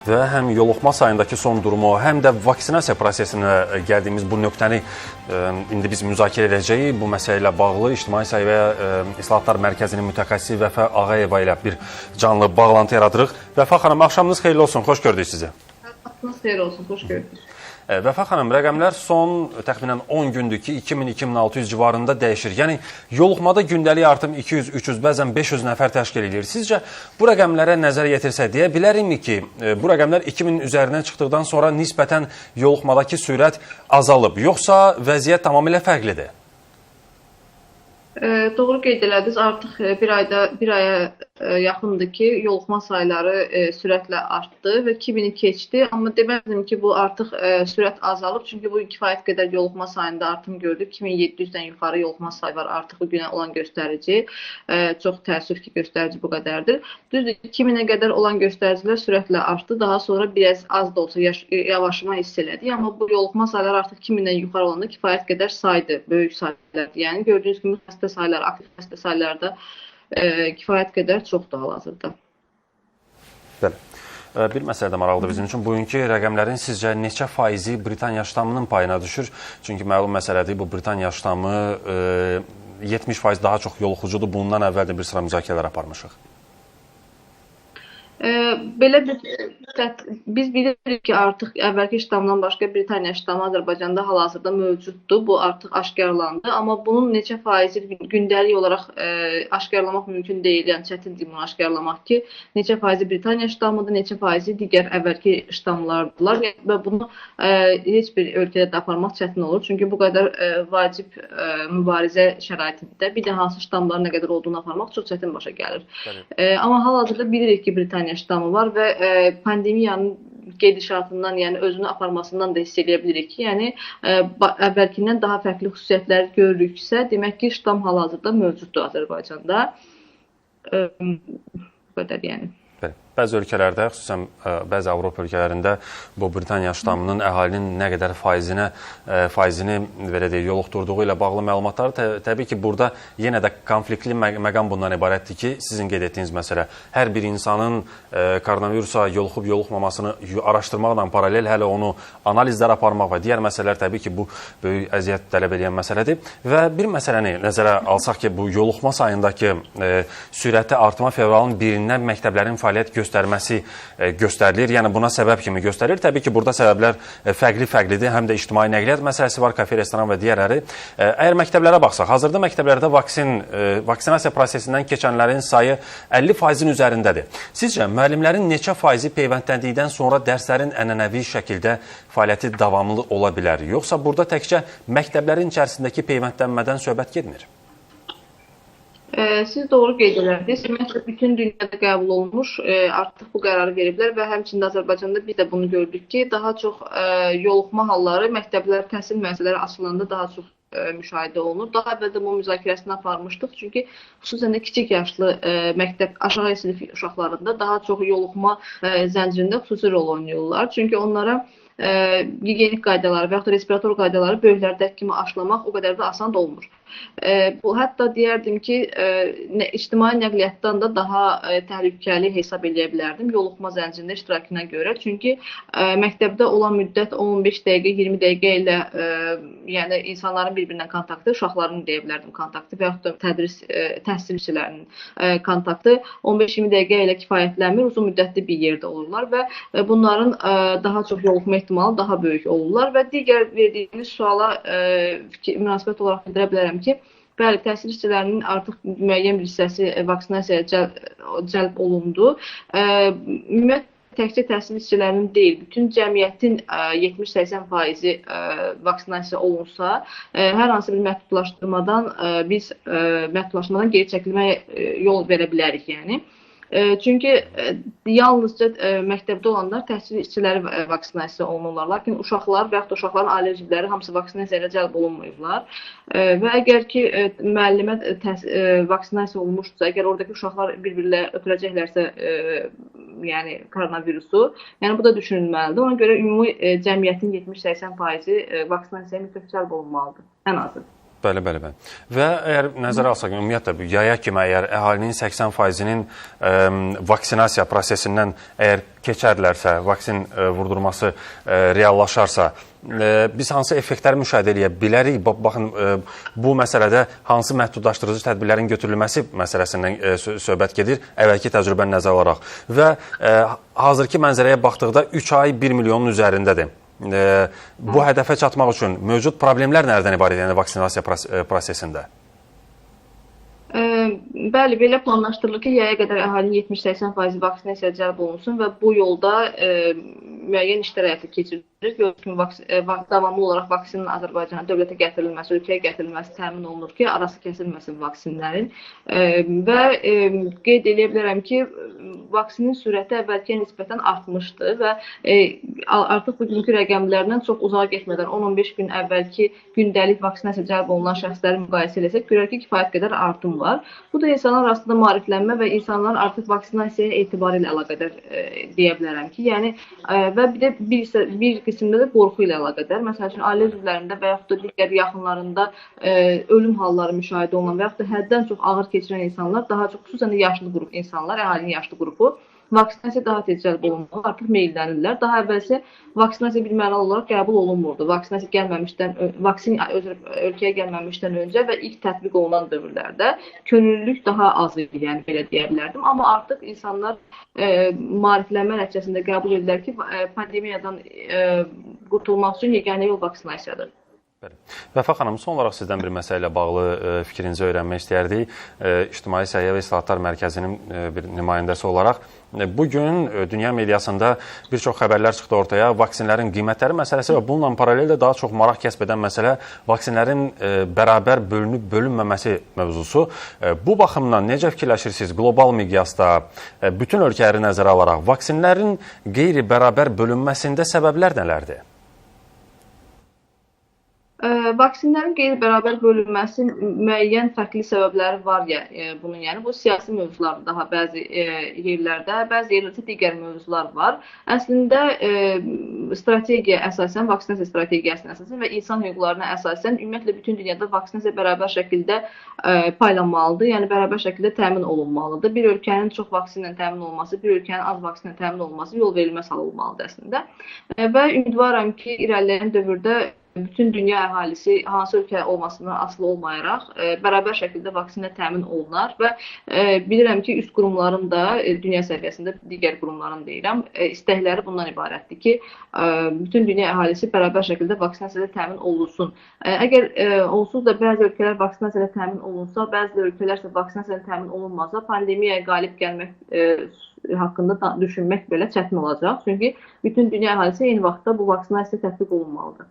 Və həm yoluxma sayındakı son durumu, həm də vaksinasiya prosesinə gəldiyimiz bu nöqtəni ə, indi biz müzakirə edəcəyik. Bu məsələ ilə bağlı İctimai Səhiyyə və İslahatlar Mərkəzinin mütəxəssisi Vəfa Ağayeva ilə bir canlı bağlantı yaradırıq. Vəfa xanım, axşamınız xeyirli olsun. Xoş gördük sizi. Vaxtınız xeyir olsun, xoş gördük. Vəfa xanım, rəqəmlər son təxminən 10 gündür ki, 2000-2600 civarında dəyişir. Yəni yoluxmada gündəlik artım 200, 300, bəzən 500 nəfər təşkil edir. Sizcə bu rəqəmlərə nəzər yetirsək deyə bilərikmi ki, bu rəqəmlər 2000 üzərindən çıxdıqdan sonra nisbətən yoluxmadakı sürət azalıb, yoxsa vəziyyət tamamilə fərqlidir? E, doğru qeyd elədiniz. Artıq bir ayda bir aya e, yaxındır ki, yoluxma sayları e, sürətlə artdı və 2000-i keçdi. Amma deməzdim ki, bu artıq e, sürət azalıb, çünki bu kifayət qədər yoluxma sayında artım gördük. 2700-dən yuxarı yoluxma sayı var artıq bu günə olan göstərici. E, çox təəssüf ki, göstərici bu qədərdir. Düzdür, 2000-ə qədər olan göstəricilər sürətlə artdı. Daha sonra biraz az da olsa yaş yavaşlama hiss elədik, amma bu yoluxma sayları artıq 2000-dən yuxarı olanda kifayət qədər saydır, böyük saylardır. Yəni gördüyünüz kimi xəstə sayları, aktiv xəstə sayları da e, kifayət qədər çoxdur hal-hazırda. Bəli. Bir məsələ də maraqlıdır bizim üçün. Bugünkü rəqəmlərin sizcə neçə faizi Britaniya ştamının payına düşür? Çünki məlum məsələdir, bu Britaniya ştamı e, 70% daha çox yoluxucudur. Bundan əvvəl də bir sıra müzakirələr aparmışıq. E, belə bir biz bilirik ki, artıq əvvəlki ştamdan başqa Britaniya ştamı Azərbaycanda hal-hazırda mövcuddur. Bu artıq aşkarlandı, amma bunun neçə faizi gündəlik olaraq e, aşkarlamaq mümkün deyil. Yəni çətindir bunu aşkarlamaq ki, neçə faizi Britaniya ştamıdır, neçə faizi digər əvvəlki ştamlardılar və bunu e, heç bir ölkədə də aparmaq çətin olur. Çünki bu qədər e, vacib e, mübarizə şəraitində bir də hansı ştamların nə qədər olduğunu aparmaq çox çətin başa gəlir. E, amma hal-hazırda bilirik ki, Britaniya Var və e, pandemiyanın gedişatından, yəni özünü aparmasından da hiss edə bilirik ki, yəni ə, əvvəlkindən daha fərqli xüsusiyyətlər görürüksə, demək ki, ştam hal-hazırda mövcuddur Azərbaycanda. Ə, qədər yəni. Bəli. Bəzi ölkələrdə, xüsusən ə, bəzi Avropa ölkələrində bu Britaniya ştamının əhalinin nə qədər faizinə ə, faizini belə deyək, yoluxdurduğu ilə bağlı məlumatlar tə, təbii ki, burada yenə də konfliktli mə məqam bundan ibarətdir ki, sizin qeyd etdiyiniz məsələ hər bir insanın ə, koronavirusa yoluxub yoluxmamasını araşdırmaqla paralel hələ onu analizlər aparmaq və digər məsələlər təbii ki, bu böyük əziyyət tələb edən məsələdir. Və bir məsələni nəzərə alsaq ki, bu yoluxma sayındakı sürəti artma fevralın 1-dən məktəblərin fəaliyyət göstərməsi e, göstərilir. Yəni buna səbəb kimi göstərilir. Təbii ki, burada səbəblər fərqli-fərqlidir. Həm də ictimai nəqliyyat məsələsi var, kafe, restoran və digərləri. E, əgər məktəblərə baxsaq, hazırda məktəblərdə vaksin e, vaksinasiya prosesindən keçənlərin sayı 50%-in üzərindədir. Sizcə müəllimlərin neçə faizi peyvəndləndikdən sonra dərslərin ənənəvi şəkildə fəaliyyəti davamlı ola bilər? Yoxsa burada təkcə məktəblərin içərisindəki peyvəndlənmədən söhbət getmir? Siz doğru qeyd elədiniz. Ümumiyyətlə bütün dünyada qəbul olunmuş, e, artıq bu qərarı veriblər və həmçinin Azərbaycanda biz də bunu gördük ki, daha çox e, yoluxma halları məktəblər, təhsil müəssisələri açılanda daha çox ə, müşahidə olunur. Daha əvvəl də bu müzakirəsini aparmışdıq. Çünki xüsusən də kiçik yaşlı ə, məktəb aşağı sinif uşaqlarında daha çox yoluxma ə, zəncirində xüsusi rol oynayırlar. Çünki onlara ə, gigiyenik qaydaları və yaxud da respirator qaydaları böyüklərdəki kimi aşılamaq o qədər də asan olmur. E, bu hətta deyərdim ki, e, ictimai nəqliyyatdan da daha e, təhlükəli hesab edə bilərdim yoluxma zəncirində iştirakına görə. Çünki e, məktəbdə olan müddət 15 dəqiqə, 20 dəqiqə ilə e, yəni insanların bir-birinə kontaktı, uşaqların deyə bilərdim kontaktı və yaxud da tədris e, təhsilçilərinin e, kontaktı 15-20 dəqiqə ilə kifayətlənmir, uzun müddətli bir yerdə olurlar və e, bunların e, daha çox yoluxma ehtimalı daha böyük olurlar və digər verdiyiniz suala e, münasibət olaraq bildirə bilərəm ki, bəli, təhsil işçilərinin artıq müəyyən bir hissəsi vaksinasiyaya cəl cəlb olundu. Ümumiyyətlə təkcə təhsil işçilərinin deyil, bütün cəmiyyətin 70-80% vaksinasiya olunsa, hər hansı bir məhdudlaşdırmadan biz məhdudlaşmadan geri çəkilməyə yol verə bilərik, yəni. Çünki yalnızca məktəbdə olanlar təhsil işçiləri vaksinasiya olunurlar, lakin uşaqlar və yaxud da uşaqların üzvləri hamısı vaksinasiyaya cəlb olunmayıblar. Və əgər ki müəllimə vaksinasiya olunmuşsa, əgər oradakı uşaqlar bir-birlə ötürəcəklərsə yəni koronavirusu, yəni bu da düşünülməlidir. Ona görə ümumi cəmiyyətin 70-80%-i vaksinasiyaya mütləq cəlb olunmalıdır ən azı. Bəli, bəli, bəli. Və əgər nəzərə alsaq, ümumiyyətlə bu yaya kimi əgər əhalinin 80%-nin ə, vaksinasiya prosesindən əgər keçərlərsə, vaksin ə, vurdurması ə, reallaşarsa, ə, biz hansı effektləri müşahidə edə bilərik? Ba- Baxın, ə, bu məsələdə hansı məhdudlaşdırıcı tədbirlərin götürülməsi məsələsindən ə, sö- söhbət gedir, əvvəlki təcrübəni nəzərə alaraq. Və ə, hazırki mənzərəyə baxdıqda 3 ay 1 milyonun üzərindədir. Ə, bu hədəfə çatmaq üçün mövcud problemlər nələrdən ibarət, yəni vaksinasiya pros- ə, prosesində? Ə, Bəli, belə planlaşdırılır ki, yaya qədər əhalinin 70-80% vaksinasiyaya cəlb olunsun və bu yolda ə, müəyyən işlər həyata keçirilir. Gördüyünüz kimi vaks vak davamlı olaraq vaksinin Azərbaycana dövlətə gətirilməsi, ölkəyə gətirilməsi təmin olunur ki, arası kəsilməsin vaksinlərin. Ə, və ə, qeyd edə bilərəm ki, vaksinin sürəti əvvəlkiyə nisbətən artmışdı və ə, artıq bugünkü rəqəmlərdən çox uzağa getmədən 10-15 gün əvvəlki gündəlik vaksinasiya cəlb olunan şəxsləri müqayisə etsək, görək ki, kifayət qədər artım var. Bu da insanlar arasında maariflənmə və insanların artıq vaksinasiyaya etibarı ilə əlaqədar e, deyə bilərəm ki, yəni e, və bir də bir, bir qismdə də qorxu ilə əlaqədar. Məsəl üçün ailə üzvlərində və yaxud da digər yaxınlarında e, ölüm halları müşahidə olunan və yaxud da həddən çox ağır keçirən insanlar, daha çox xüsusən də yaşlı qrup insanlar, əhalinin yaşlı qrupu vaksinasiya daha tez cəlb olunmağa artıq meyllənirlər. Daha əvvəlsə vaksinasiya bir mənalı olaraq qəbul olunmurdu. Vaksinasiya gəlməmişdən, vaksin özür ölkəyə gəlməmişdən öncə və ilk tətbiq olunan dövrlərdə könüllülük daha az idi, yəni belə deyə bilərdim. Amma artıq insanlar e, maariflənmə nəticəsində qəbul edirlər ki, pandemiyadan e, qurtulmaq üçün yeganə yol vaksinasiyadır. Bəli. Vəfa xanım, son olaraq sizdən bir məsələ ilə bağlı ə, fikrinizi öyrənmək istəyərdik. Ə, İctimai Səhiyyə və İslahatlar Mərkəzinin ə, bir nümayəndəsi olaraq bu gün dünya mediasında bir çox xəbərlər çıxdı ortaya. Vaksinlərin qiymətləri məsələsi və bununla paralel də daha çox maraq kəsb edən məsələ vaksinlərin bərabər bölünüb bölünməməsi mövzusu. Bu baxımdan necə fikirləşirsiniz qlobal miqyasda bütün ölkələri nəzərə alaraq vaksinlərin qeyri-bərabər bölünməsində səbəblər nələrdir? Vaksinlərin qeyri-bərabər bölünməsi müəyyən fərqli səbəbləri var ya, e, bunun. Yəni bu siyasi mövzular daha bəzi e, yerlərdə, bəzi yerlərdə digər mövzular var. Əslində e, strategiya əsasən, vaksinasiya strategiyasına əsasən və insan hüquqlarına əsasən ümumiyyətlə bütün dünyada vaksinasiya bərabər şəkildə paylanmalıdır. Yəni bərabər şəkildə təmin olunmalıdır. Bir ölkənin çox vaksinlə təmin olması, bir ölkənin az vaksinlə təmin olması yol verilməz hal olmalıdır əslində. Və ümidvaram ki, irəliləyən dövrdə bütün dünya əhalisi hansı ölkə olmasından asılı olmayaraq e, bərabər şəkildə vaksinlə təmin olunar və e, bilirəm ki, üst qurumların da e, dünya səviyyəsində digər qurumların deyirəm, e, istəkləri bundan ibarətdir ki, e, bütün dünya əhalisi bərabər şəkildə vaksinasiyayla təmin olunsun. E, əgər e, onsuz da bəzi ölkələr vaksinasiyayla təmin olunsa, bəzi ölkələr isə vaksinasiyayla təmin olunmasa, pandemiyaya qalib gəlmək e, haqqında da düşünmək belə çətin olacaq. Çünki bütün dünya əhalisi eyni vaxtda bu vaksinasiya tətbiq olunmalıdır.